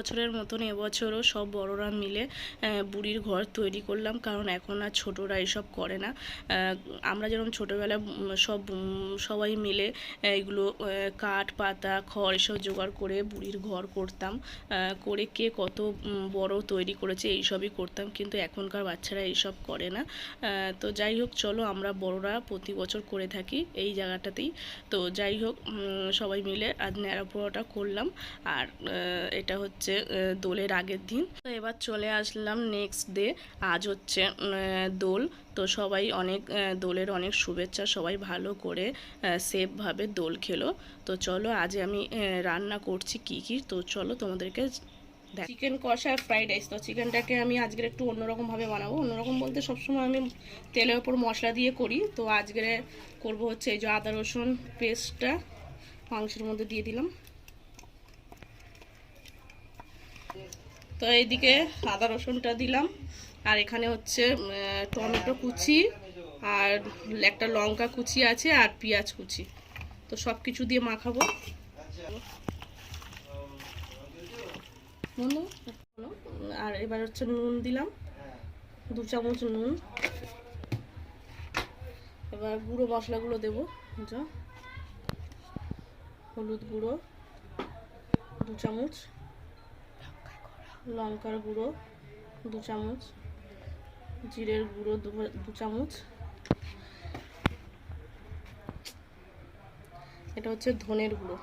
বছরের মতন এবছরও সব বড়রা মিলে বুড়ির ঘর তৈরি করলাম। কারণ এখন আর ছোটরা এসব করে না। আমরা যেরকম ছোটোবেলায় সব সবাই মিলে এগুলো কাঠ, পাতা, খড় এসব জোগাড় করে বুড়ির ঘর করতাম। করে কে কত বড় তৈরি করেছে এইসবই করতাম। কিন্তু এখনকার বাচ্চারা এইসব করে না। তো যাই হোক, চলো আমরা বড়রা প্রতি বছর করে থাকি এই জায়গাটাতেই। তো যাই হোক সবাই মিলে আজ ন্যাড়া পোড়াটা করলাম। আর এটা হচ্ছে আহ, দোলের আগের দিন। তো এবার চলে আসলাম নেক্সট ডে আজ হচ্ছে দোল। তো সবাই অনেক দোলের অনেক শুভেচ্ছা সবাই ভালো করে সেফভাবে দোল খেলো। তো চলো আজ আমি রান্না করছি কি কি। তো চলো তোমাদেরকে চিকেন কষা আর ফ্রাইড রাইস তো চিকেনটাকে আমি আজকের একটু অন্যরকমভাবে বানাবো। অন্যরকম বলতে সবসময় আমি তেলের ওপর মশলা দিয়ে করি। তো আজকে করব হচ্ছে এই যে আদা রসুন পেস্টটা মাংসের মধ্যে দিয়ে দিলাম। তো এইদিকে আদা রসুনটা দিলাম। আর এখানে হচ্ছে টমেটো কুচি আর একটা লঙ্কা কুচি আছে আর পেঁয়াজ কুচি। তো সব কিছু দিয়ে মাখাবো। আর এবার হচ্ছে নুন দিলাম। দু চামচ নুন। এবার গুঁড়ো মশলাগুলো দেবো। হলুদ গুঁড়ো। দু চামচ। লঙ্কার গুঁড়ো দু চামচ, জিরের গুঁড়ো দু চামচ। এটা হচ্ছে ধনের গুঁড়ো।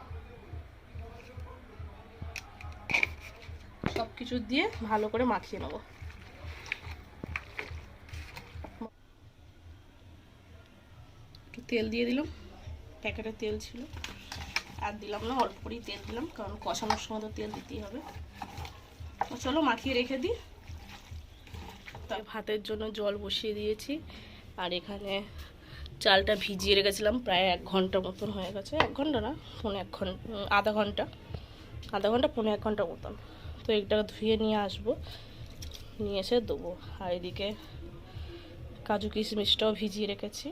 সব কিছু দিয়ে ভালো করে মাখিয়ে নেব। একটু তেল দিয়ে দিলাম। প্যাকেটে তেল ছিল। আর দিলাম না, অল্প করেই তেল দিলাম, কারণ কষানোর সময় তো তেল দিতেই হবে। চলো মাখিয়ে রেখে দিই। তাই ভাতের জন্য জল বসিয়ে দিয়েছি। আর এখানে চালটা ভিজিয়ে রেখেছিলাম, প্রায় এক ঘণ্টা মতন হয়ে গেছে। এক ঘণ্টা না, পৌনে এক ঘণ্টা আধা ঘণ্টা। আধা ঘণ্টা, পৌনে এক ঘণ্টা মতন। তো এটা ধুয়ে নিয়ে আসব। নিয়ে এসে দেবো। আর এদিকে কাজু কিশমিশটাও ভিজিয়ে রেখেছি।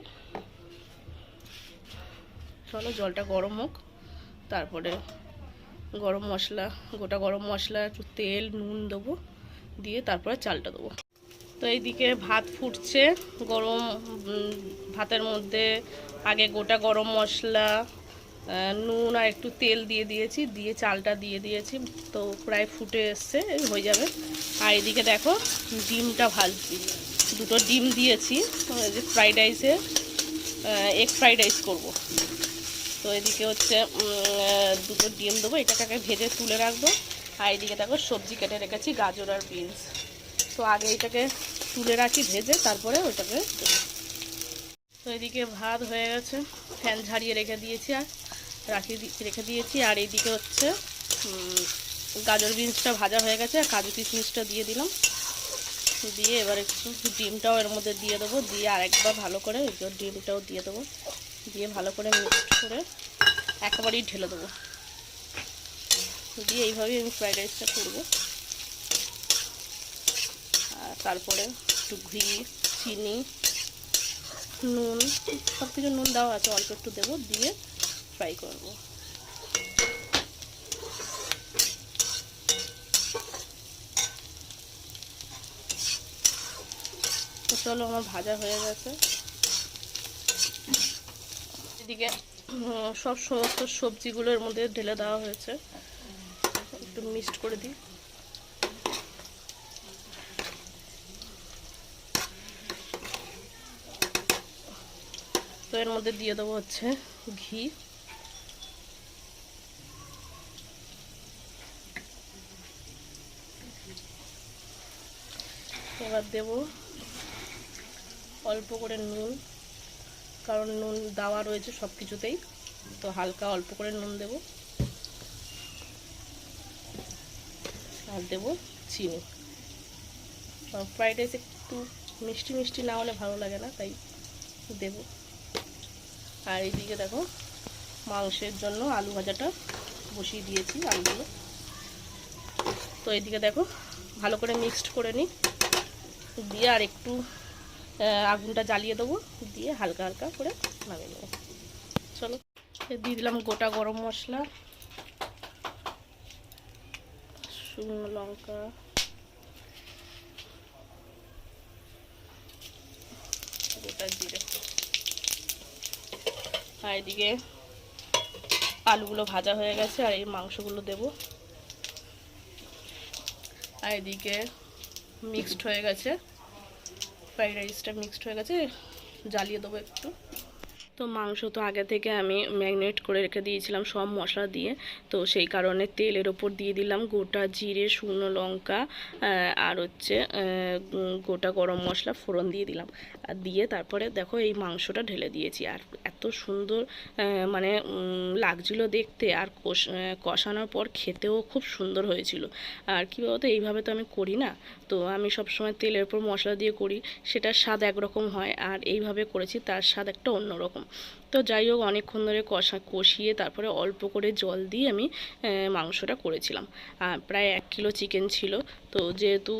চলো জলটা গরম হোক, তারপরে গরম মশলা, গোটা গরম মশলা, একটু তেল, নুন দেবো, দিয়ে তারপরে চালটা দেবো। তো এইদিকে ভাত ফুটছে, গরম ভাতের মধ্যে আগে গোটা গরম মশলা নুন আর একটু তেল দিয়ে দিয়েছি, দিয়ে চালটা দিয়ে দিয়েছি, তো প্রায় ফুটে এসছে, হয়ে যাবে। আর এদিকে দেখো, ডিমটা ভাজছি। দুটো ডিম দিয়েছি ফ্রাইড রাইসে এগ ফ্রাইড রাইস করব। তো এদিকে হচ্ছে দুটো ডিম দেবো, এটাকে ভেজে তুলে রাখব। আর এদিকে দেখো, সবজি কেটে রেখেছি, গাজর আর বিনস। তো আগে এটাকে তুলে রাখি, ভেজে তারপরে ওটাকে তো এদিকে ভাত হয়ে গেছে, ফ্যান ঝাড়িয়ে রেখে দিয়েছি আর রাখি রেখে দিয়েছি। আর এইদিকে হচ্ছে গাজর বিনসটা ভাজা হয়ে গেছে, আর কাজু কিশমিশটা দিয়ে দিলাম। দিয়ে এবার একটু ডিমটাও এর মধ্যে দিয়ে দেবো, দিয়ে আরেকবার ভালো করে ডিমটাও দিয়ে দেবো। দিয়ে ভালো করে মিক্সড করে একেবারেই ঢেলে দেবো। দিয়ে এইভাবেই আমি ফ্রাইড রাইসটা করব। আর তারপরে একটু ঘি, চিনি, নুন, সব কিছু নুন দেওয়া আছে, অল্প একটু দেবো, দিয়ে ফ্রাই করব। চলো আমার ভাজা হয়ে গেছে। এদিকে সব সমস্ত সবজিগুলোর মধ্যে ঢেলে দেওয়া হয়েছে। একটু মিক্সড করে দিই। তো এর মধ্যে দিয়ে দেবো হচ্ছে ঘি। এবার দেব অল্প করে নুন। কারণ নুন দেওয়া রয়েছে সব কিছুতেই তো হালকা অল্প করে নুন দেব। আর দেব চিনি। ফ্রাইড রাইস একটু মিষ্টি মিষ্টি না হলে ভালো লাগে না, তাই দেব। আর এইদিকে দেখো, মাংসের জন্য আলু ভাজাটা বসিয়ে দিয়েছি আলুগুলো। তো এইদিকে দেখো, ভালো করে মিক্সড করে নিই। দিয়ে আর একটু আগুনটা জ্বালিয়ে দেবো, দিয়ে হালকা হালকা করে নামিয়ে নেব। চলো দিয়ে দিলাম গোটা গরম মশলা, শুকনো লঙ্কা, গোটা জিরে। আর এদিকে আলুগুলো ভাজা হয়ে গেছে, আর এই মাংসগুলো দেব। আর এদিকে মিক্সড হয়ে গেছে। ফ্রাইড রাইসটা মিক্সড হয়ে গেছে জ্বালিয়ে দেবো একটু। তো মাংস তো আগে থেকে আমি ম্যাগনেট করে রেখে দিয়েছিলাম সব মশলা দিয়ে। তো সেই কারণে তেলের ওপর দিয়ে দিলাম গোটা জিরে, শুকনো লঙ্কা আর হচ্ছে গোটা গরম মশলা ফোড়ন দিয়ে দিলাম। আর দিয়ে তারপরে দেখো এই মাংসটা ঢেলে দিয়েছি। আর এত সুন্দর মানে লাগছিল দেখতে। আর কষ- কষানোর পর খেতেও খুব সুন্দর হয়েছিল। আর কী বলতো, এইভাবে তো আমি করি না। তো আমি সবসময় তেলের ওপর মশলা দিয়ে করি। সেটার স্বাদ একরকম হয়। আর এইভাবে করেছি, তার স্বাদ একটা অন্যরকম। তো যাই হোক, অনেকক্ষণ ধরে কষা, কষিয়ে তারপরে অল্প করে জল দিয়ে আমি মাংসটা করেছিলাম। আর প্রায় এক কিলো চিকেন ছিল। তো যেহেতু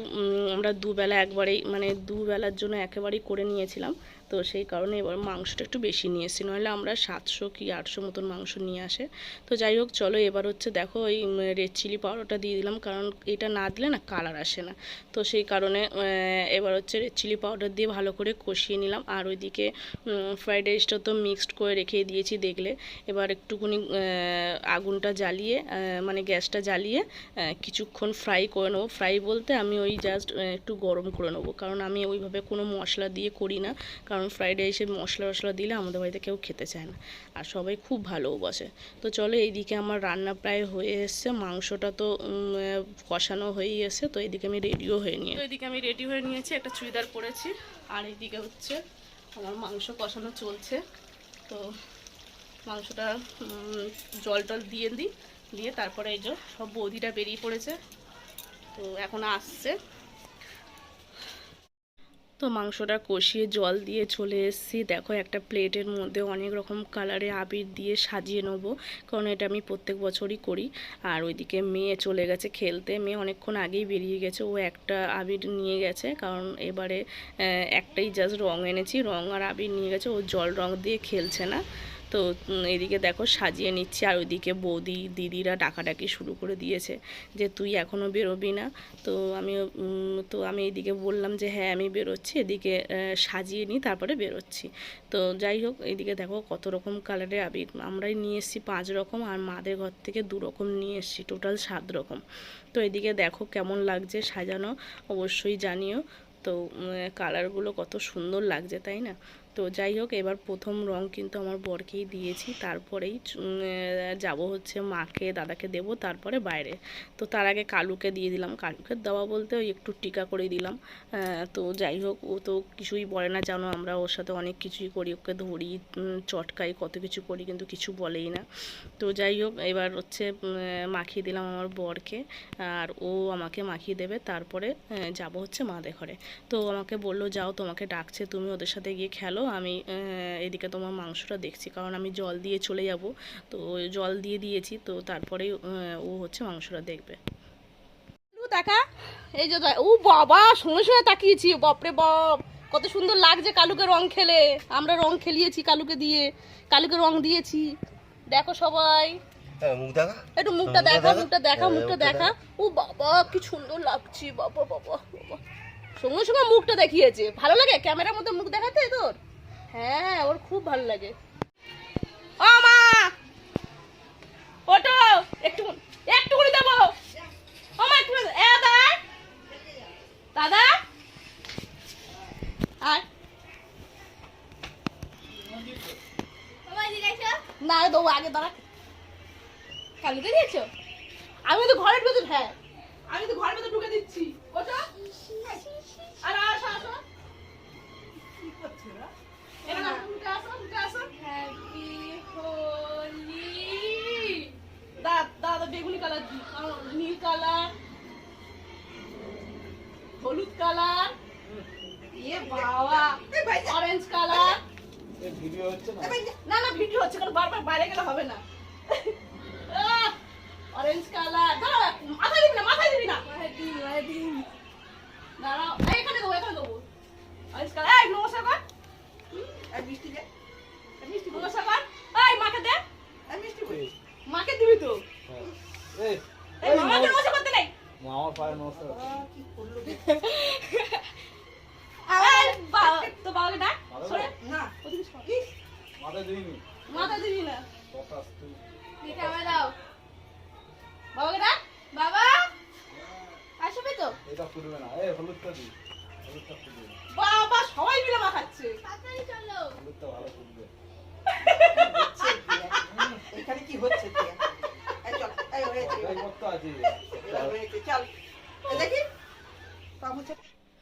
আমরা দুবেলা একবারেই মানে দুবেলার জন্য একেবারেই করে নিয়েছিলাম তো সেই কারণে এবার মাংসটা একটু বেশি নিয়ে এসেছি নাহলে আমরা সাতশো কি আটশো মতন মাংস নিয়ে আসে। তো যাই হোক, চলো এবার হচ্ছে দেখো ওই রেড চিলি পাউডারটা দিয়ে দিলাম। কারণ এটা না দিলে না কালার আসে না। তো সেই কারণে এবার হচ্ছে রেড চিলি পাউডার দিয়ে ভালো করে কষিয়ে নিলাম। আর ওইদিকে ফ্রাইড রাইসটা তো মিক্সড করে রেখে দিয়েছি দেখলে। এবার একটুখানি আগুনটা জ্বালিয়ে মানে গ্যাসটা জ্বালিয়ে কিছুক্ষণ ফ্রাই করে নেব। ফ্রাই বলতে আমি ওই জাস্ট একটু গরম করে নেব। কারণ আমি ওইভাবে কোনো মশলা দিয়ে করি না। কারণ ফ্রাইড রাইসে মশলা টশলা দিলে আমাদের বাড়িতে কেউ খেতে চায় না। আর সবাই খুব ভালোও বসে। তো চলো এইদিকে আমার রান্না প্রায় হয়ে এসছে। মাংসটা তো কষানো হয়েই এসছে। তো এইদিকে আমি রেডিও হয়ে নিয়ে এদিকে আমি রেডি হয়ে নিয়েছি। একটা চুড়িদার পরেছি। আর এইদিকে হচ্ছে আমার মাংস কষানো চলছে। তো মাংসটা জল টল দিয়ে দিই। দিয়ে তারপরে এই যে সব বৌদিটা বেরিয়ে পড়েছে। তো এখন আসছে। তো মাংসটা কষিয়ে জল দিয়ে চলে এসেছি। দেখো একটা প্লেটের মধ্যে অনেক রকম কালারে আবির দিয়ে সাজিয়ে নেব, কারণ এটা আমি প্রত্যেক বছরই করি। আর ওইদিকে মেয়ে চলে গেছে খেলতে। মেয়ে অনেকক্ষণ আগেই বেরিয়ে গেছে। ও একটা আবির নিয়ে গেছে, কারণ এবারে একটাই জাস্ট রঙ এনেছি। রঙ আর আবির নিয়ে গেছে। ও জল রঙ দিয়ে খেলছে না। তো এদিকে দেখো সাজিয়ে নিচ্ছি, আর ওইদিকে বৌদি, দিদিরা ডাকাডাকি শুরু করে দিয়েছে যে তুই এখনও বেরোবি না। তো আমি তো আমি এদিকে বললাম যে হ্যাঁ আমি বেরোচ্ছি, এদিকে সাজিয়ে নিই, তারপরে বেরোচ্ছি। তো যাই হোক, এদিকে দেখো কত রকম কালারের আবির আমরাই নিয়ে এসেছি পাঁচ রকম, আর মাদের ঘর থেকে দু রকম নিয়ে এসেছি, টোটাল সাত রকম। তো এদিকে দেখো কেমন লাগছে সাজানো, অবশ্যই জানিও। তো কালারগুলো কত সুন্দর লাগছে, তাই না? তো যাই হোক, এবার প্রথম রং কিন্তু আমার বরকেই দিয়েছি। তারপরেই যাব হচ্ছে মাকে, দাদাকে দেব, তারপরে বাইরে। তো তার আগে কালুকে দিয়ে দিলাম। কালুকে দেওয়া বলতে ওই একটু টিকা করে দিলাম। তো যাই হোক, ও তো কিছুই বলে না, জানো আমরা ওর সাথে অনেক কিছুই করি। ওকে ধরি চটকাই, কত কিছু করি, কিন্তু কিছু বলেই না। তো যাই হোক, এবার হচ্ছে মাখিয়ে দিলাম আমার বরকে। আর ও আমাকে মাখিয়ে দেবে। তারপরে যাব হচ্ছে মাদের ঘরে। তো আমাকে বলল, যাও, তোমাকে ডাকছে। তুমি ওদের সাথে গিয়ে খেলো। আমি আহ, এদিকে তোমার মাংসটা দেখছি কারণ আমি জল দিয়ে চলে যাব। তো জল দিয়ে দিয়েছি তো তারপরে ও হচ্ছে মাংসটা দেখবে। দেখা এই যে ও বাবা সঙ্গে সঙ্গে তাকিয়েছি বাপরে বাপ কত সুন্দর লাগছে কালুকে রং খেলে। আমরা রং খেলিয়েছি কালুকে দিয়ে কালুকে রং দিয়েছি। দেখো সবাই। একটু মুখটা দেখা। মুখটা দেখা মুখটা মুখটা দেখা। ও বাবা কি সুন্দর লাগছে বাবা বাবা বাবা। সঙ্গে সঙ্গে মুখটা দেখিয়েছে। ভালো লাগে? ক্যামেরার মধ্যে মুখ দেখাতে তোর? হ্যাঁ ওর খুব ভালো লাগে। ও মা! ওটো একটু একটু করে দেবো। ও মা একটু এ, দাদা দাদা আর না দেবো, আগে দাঁড়া। কালকে দিয়েছ? আমি তো ঘরে ঢুকে হ্যাঁ। আমি তো ঘরের ভেতর ঢুকে দিচ্ছি। ওটা, আর আসো আসো। এখানে আসো, উঠে আসো, উঠে আসো। দা- দাদা বেগুনি কালার নীল কালার হলুদ কালার ইয়ে বাবা অরেঞ্জ কালার না না ভিডিও হচ্ছে কারণ বারবার বাইরে গেলে হবে না। অরেঞ্জ কালার দাঁড়া মাথায় দিবি না মাথায় দিবি না। দাঁড়াও। দেবো এখানে দেবো অরেঞ্জ কালার এই নমস্কার কর এই মিষ্টি দে এই মিষ্টি নমস্কার কর এই মাকে দে দিবি তো এই মামাকে নমস্কার করতে নেই। আমার পায়ে নমস্কার এই, বা- তো বাবাকে ডাক। বাবা সরে। না ওদিকে সর। মাথা দিইনি মাথা দিবি না। কথা তুই। বাবাকে ডাক। বাবা! আসবে তো? এটা ফুটবে না। এই হলুদটা দি। হলুদটা ফুটবে বাবা সবাই মিলে মাখাচ্ছে। হলুদটা ভালো ফুটবে। এখানে কি হচ্ছে দিয়ে? এই চল, এই হয়েছে, ওটাই করতে আছে। দেখি।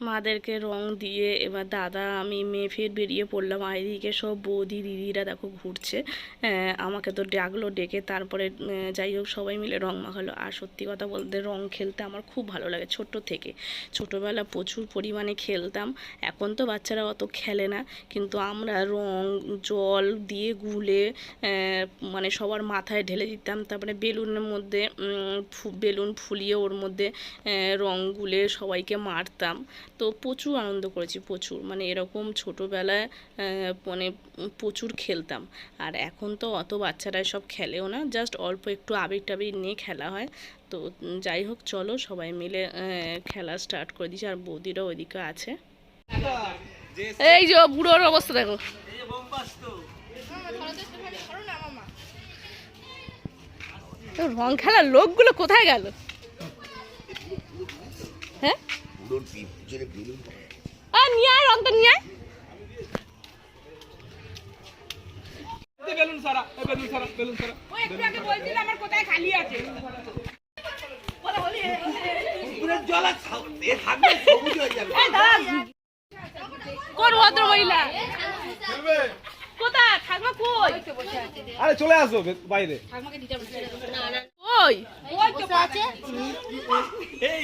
মাদেরকে রং দিয়ে এবার দাদা, আমি মেয়ে ফের বেরিয়ে পড়লাম। আর এদিকে সব বৌদি, দিদিরা দেখো ঘুরছে। আমাকে তো ডাকলো, ডেকে তারপরে যাই হোক সবাই মিলে রং মাখালো। আর সত্যি কথা বলতে রং খেলতে আমার খুব ভালো লাগে ছোট্ট থেকে। ছোটোবেলা প্রচুর পরিমাণে খেলতাম। এখন তো বাচ্চারা অত খেলে না। কিন্তু আমরা রং, জল দিয়ে গুলে মানে সবার মাথায় ঢেলে দিতাম। তারপরে বেলুনের মধ্যে বেলুন ফুলিয়ে ওর মধ্যে রং গুলে সবাইকে মারতাম। তো প্রচুর আনন্দ করেছি, প্রচুর। মানে এরকম ছোটোবেলায় মানে প্রচুর খেলতাম। আর এখন তো অত বাচ্চারা সব খেলেও না জাস্ট অল্প একটু আবির টাবির নিয়ে খেলা হয়। তো যাই হোক, চলো সবাই মিলে খেলা স্টার্ট করে দিয়েছি। আর বৌদিরা ওইদিকে আছে। এই যে বুড়োর অবস্থা দেখো। রং খেলার লোকগুলো কোথায় গেল? হ্যাঁ? আর নিয়ে আয় রংটা নিয়ে আয়। বেলুন সারা বেলুন সারা বেলুন সারা। কোন ভদ্র মহিলা? কোথায়? ঠাকুমা কই? আরে চলে আসো বাইরে। ওরা মাঝে মাঝে এই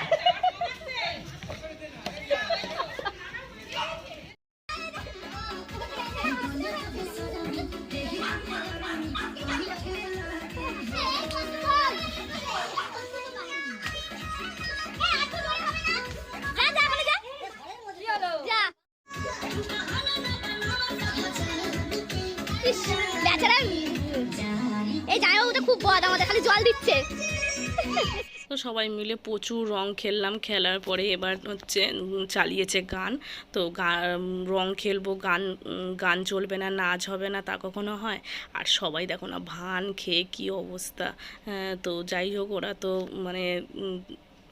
সবাই মিলে প্রচুর রং খেললাম খেলার পরে এবার হচ্ছে চালিয়েছে গান। তো রং খেলব গান গান চলবে না নাচ হবে না তা কখনো হয়? আর সবাই দেখো না ভান খেয়ে কী অবস্থা? হ্যাঁ, তো যাই হোক ওরা তো মানে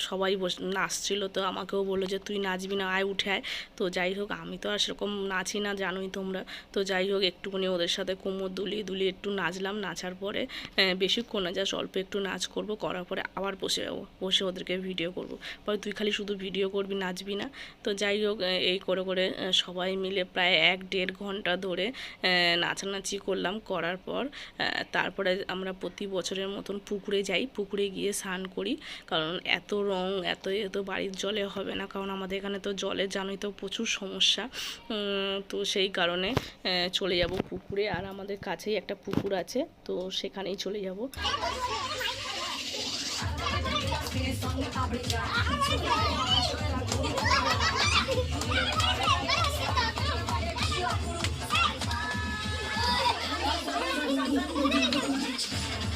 সবাই বস নাচছিল তো আমাকেও বলল যে তুই নাচবি না আয় উঠে আয়। তো যাই হোক আমি তো আর সেরকম নাচি না জানোই তোমরা। তো যাই হোক একটুখানি ওদের সাথে কোমর দুলিয়ে দুলিয়ে একটু নাচলাম। নাচার পরে আহ, বেশিক্ষণ না জাস্ট অল্প একটু নাচ করব। করার পরে আবার বসে যাব বসে ওদেরকে ভিডিও করব। পরে তুই খালি শুধু ভিডিও করবি নাচবি না। তো যাই হোক এই করে করে সবাই মিলে প্রায় এক দেড় ঘণ্টা ধরে নাচানাচি করলাম। করার পর তারপরে আমরা প্রতি বছরের মতন পুকুরে যাই। পুকুরে গিয়ে স্নান করি। কারণ এত রং, এত এত বাড়ির জলে হবে না, কারণ আমাদের এখানে তো জলের জানোই তো প্রচুর সমস্যা। তো সেই কারণে চলে যাব পুকুরে, আর আমাদের কাছেই একটা পুকুর আছে, তো সেখানেই চলে যাব। হ্যাঁ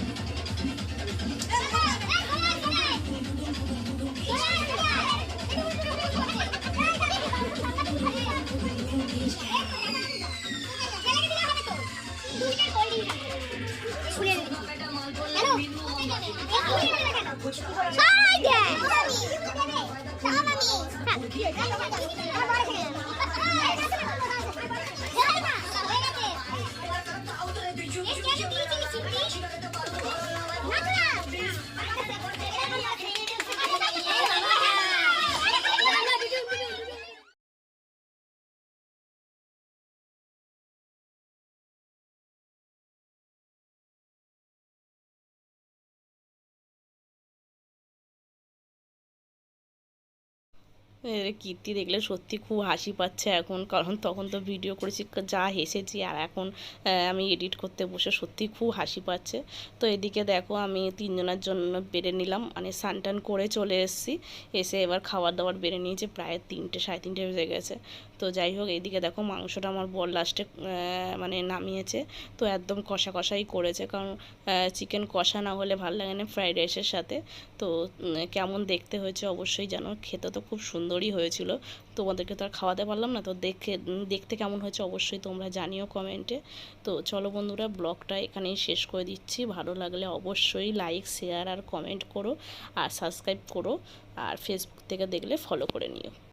কীর্তি দেখলে সত্যি খুব হাসি পাচ্ছে এখন। কারণ তখন তো ভিডিও করেছি, যা হেসেছি আর এখন আমি এডিট করতে বসে সত্যি খুব হাসি পাচ্ছে। তো এদিকে দেখো আমি তিনজনের জন্য বেড়ে নিলাম মানে স্নান টান করে চলে এসেছি। এসে এবার খাবার দাবার বেড়ে নিয়েছি, প্রায় তিনটে, সাড়ে তিনটে বেজে গেছে। তো যাই হোক এইদিকে দেখো মাংসটা আমার বর লাস্টে মানে নামিয়েছে। তো একদম কষা কষাই করেছে, কারণ চিকেন কষা না হলে ভালো লাগে না ফ্রাইড রাইসের সাথে। তো কেমন দেখতে হয়েছে অবশ্যই জানো, খেতে তো খুব সুন্দরই হয়েছিল। তোমাদেরকে তো আর খাওয়াতে পারলাম না, তো দেখে দেখতে কেমন হয়েছে অবশ্যই তোমরা জানিও কমেন্টে তো চলো বন্ধুরা, ব্লগটা এখানেই শেষ করে দিচ্ছি। ভালো লাগলে অবশ্যই লাইক শেয়ার আর কমেন্ট করো আর সাবস্ক্রাইব করো। আর ফেসবুক থেকে দেখলে ফলো করে নিও।